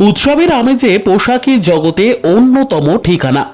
উৎসবের আমেজে পোশাকি জগতে অন্যতম ঠিকানা।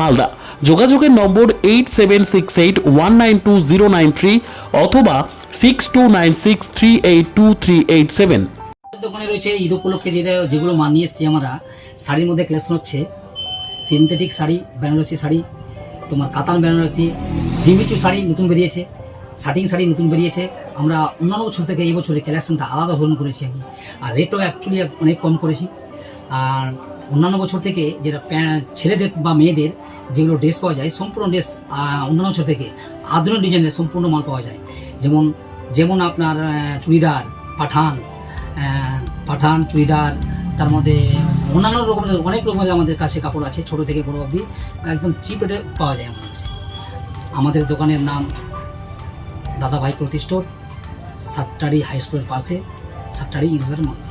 মালদা। যোগাযোগের number eight seven six eight one nine two zero nine three অথবা six two nine six three eight two three eight seven দোকানে রয়েছে ঈদ উপলক্ষে যেটা যেগুলো মাল নিয়ে এসেছি আমরা, শাড়ির মধ্যে কালেকশন হচ্ছে সিনথেটিক শাড়ি, বেনারসি শাড়ি, তোমার কাতান বেনারসি, জিমিচু শাড়ি নতুন বেরিয়েছে শাটিং শাড়ি নতুন বেরিয়েছে। আমরা অন্যান্য বছর থেকে এই বছরে কালেকশনটা আলাদা ধরন করেছি আমি। আর রেটও অ্যাকচুয়ালি অনেক কম করেছি। আর অন্যান্য বছর থেকে যেটা ছেলেদের বা মেয়েদের যেগুলো ড্রেস পাওয়া যায়, সম্পূর্ণ ড্রেস অন্যান্য বছর থেকে আধুনিক ডিজাইনের সম্পূর্ণ মাল পাওয়া যায়। যেমন যেমন আপনার চুড়িদার, পাঠান পাঠান, চুড়িদার, তার মধ্যে অন্যান্য রকমের, অনেক রকমের আমাদের কাছে কাপড় আছে, ছোট থেকে বড় অবধি, একদম চিপ রেটে পাওয়া যায় আমাদের কাছে। আমাদের দোকানের নাম দাদা ভাই ক্লথ স্টোর সাতটারি হাই স্কুলের পাশে সাতটারি ইংলিশ মালদা